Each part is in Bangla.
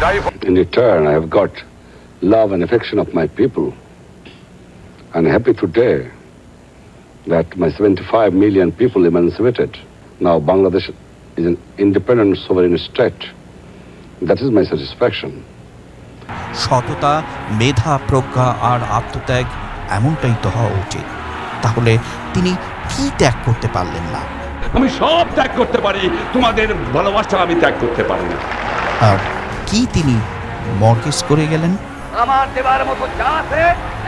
In return, I have got love and affection of my people. And happy today that my 75 million people emancipated. Now Bangladesh is an independent sovereign state. That is my satisfaction. সততা মেধা প্রজ্ঞা আর আত্মত্যাগ এমনটাই তো হওয়া উচিত তাহলে তিনি কি ত্যাগ করতে পারলেন না আমি সব ত্যাগ করতে পারি তোমাদের ভালোবাসা আমি ত্যাগ করতে পারি না আর কি তিনি? মর্গেজ করে গেলেন। আমার দেবার মতো যা আছে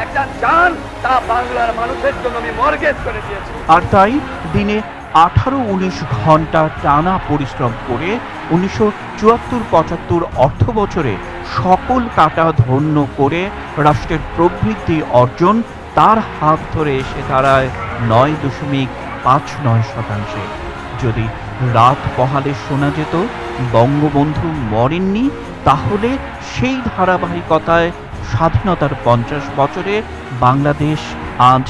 একটা চান তা বাংলার মানুষের জন্য আমি মর্গেজ করে দিয়েছি। আর তাই দিনে আঠারো উনিশ ঘণ্টা টানা পরিশ্রম করে উনিশশো চুয়াত্তর পঁচাত্তর অর্থ বছরে সকল কাটা ধন্য করে রাষ্ট্রের প্রবৃদ্ধি অর্জন তার হাত ধরে এসে দাঁড়ায় নয় দশমিক পাঁচ নয় শতাংশে। যদি রাত পহালে শোনা যেত বঙ্গবন্ধু মরেননি তাহলে সেই ধারাবাহিকতায় স্বাধীনতার পঞ্চাশ বছরে বাংলাদেশ আজ